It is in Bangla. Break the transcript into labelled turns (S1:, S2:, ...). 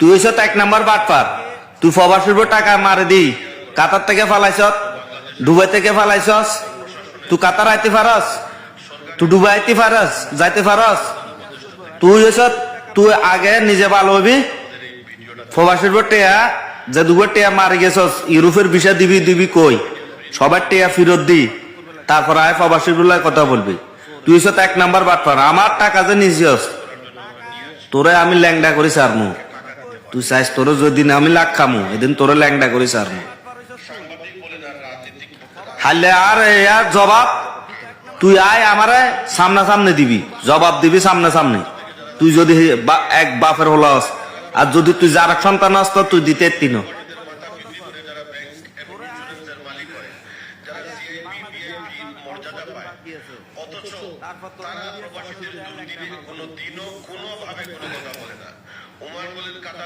S1: তুই হইছ এক নাম্বার বাটপার তুই উপর টাকা মারে দি। কাতার থেকে ফালাইছ ডুবাই থেকে ফালাইছস। তুই কাতার আইতে পারস, তুই ডুবাই আইতে পারস, যাইতে পারস। তুই হইছ, তুই আগে নিজে ভালো হবি। উপর টেয়া, যে দুবার টেয়া মারি গেছস, ইউরোপের বিষয় দিবি দিবি কই? সবার টেয়া ফেরত দি। তারপর আয় গুলায় কথা বলবি। তুই হইছ এক নাম্বার বাটপার আমার টাকা যে নিছিস, তোরে আমি ল্যাংডা করি সারমু তুই চাইস তোরে যদি না, আমি লাখ খামু। এদিন তোরে ল্যাংডা করি সারমু হালে আর ইয়ার জবাব? তুই আয় আমারে সামনা সামনে দিবি। জবাব দিবি সামনে সামনে তুই যদি এক বাপের হলাস আর যদি তুই যার সন্তান আসত তুই দিতে তিন।
S2: অথচ তারা প্রবাসীদের দুর্দিনে কোনো দিনও কোনোভাবে কোনো কথা বলে না।